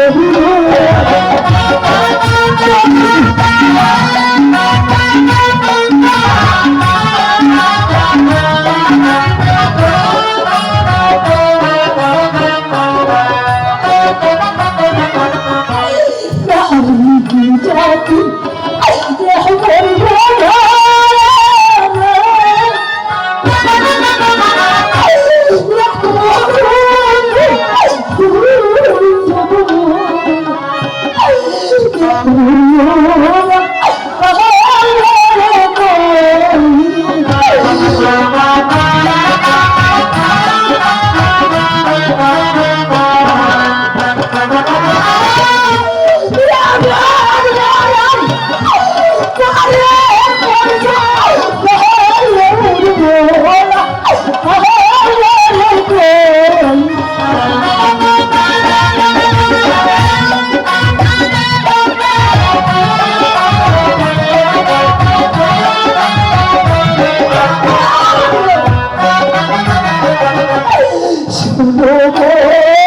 Woohoo! শুনো শুধু